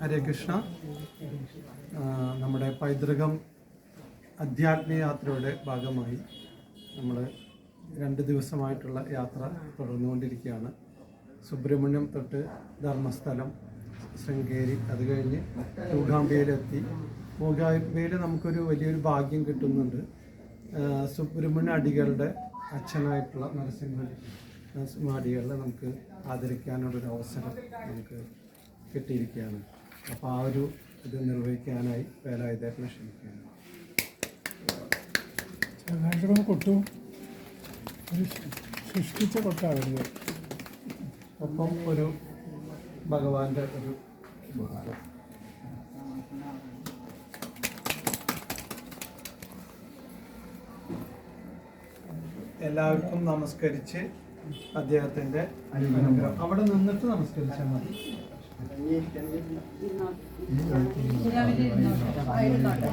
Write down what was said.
ഹരേ കൃഷ്ണ. നമ്മുടെ പൈതൃകം അധ്യാത്മിക യാത്രയുടെ ഭാഗമായി നമ്മൾ രണ്ട് ദിവസമായിട്ടുള്ള യാത്ര തുടർന്നുകൊണ്ടിരിക്കുകയാണ്. സുബ്രഹ്മണ്യം തൊട്ട് ധർമ്മസ്ഥലം ശൃംഗേരി അത് കഴിഞ്ഞ് മൂകാംബിയിലെത്തി മൂകാംബിയിൽ നമുക്കൊരു വലിയൊരു ഭാഗ്യം കിട്ടുന്നുണ്ട്. സുബ്രഹ്മണ്യ അടികളുടെ അച്ഛനായിട്ടുള്ള നരസിംഹ നരസിംഹാടികളെ നമുക്ക് ആദരിക്കാനുള്ളൊരു അവസരം നമുക്ക് കിട്ടിയിരിക്കുകയാണ്. അപ്പോൾ ആ ഒരു ഇത് നിർവഹിക്കാനായി വേലായുധേട്ടനെ ക്ഷണിക്കുകയാണ്. ചെറുതായിട്ടൊന്ന് കൊട്ടും. ഒരു ശു- ശുഷ്കിച്ച കൊട്ടാവരുത് ഒപ്പം ഒരു ഭഗവാന്റെ ഒരു. എല്ലാവർക്കും നമസ്കരിച്ച് അദ്ദേഹത്തിന്റെ അനുഗ്രഹം. അവിടെ നിന്നിട്ട് നമസ്കരിച്ചാൽ മതി. ഇരുന്നോട്ടെ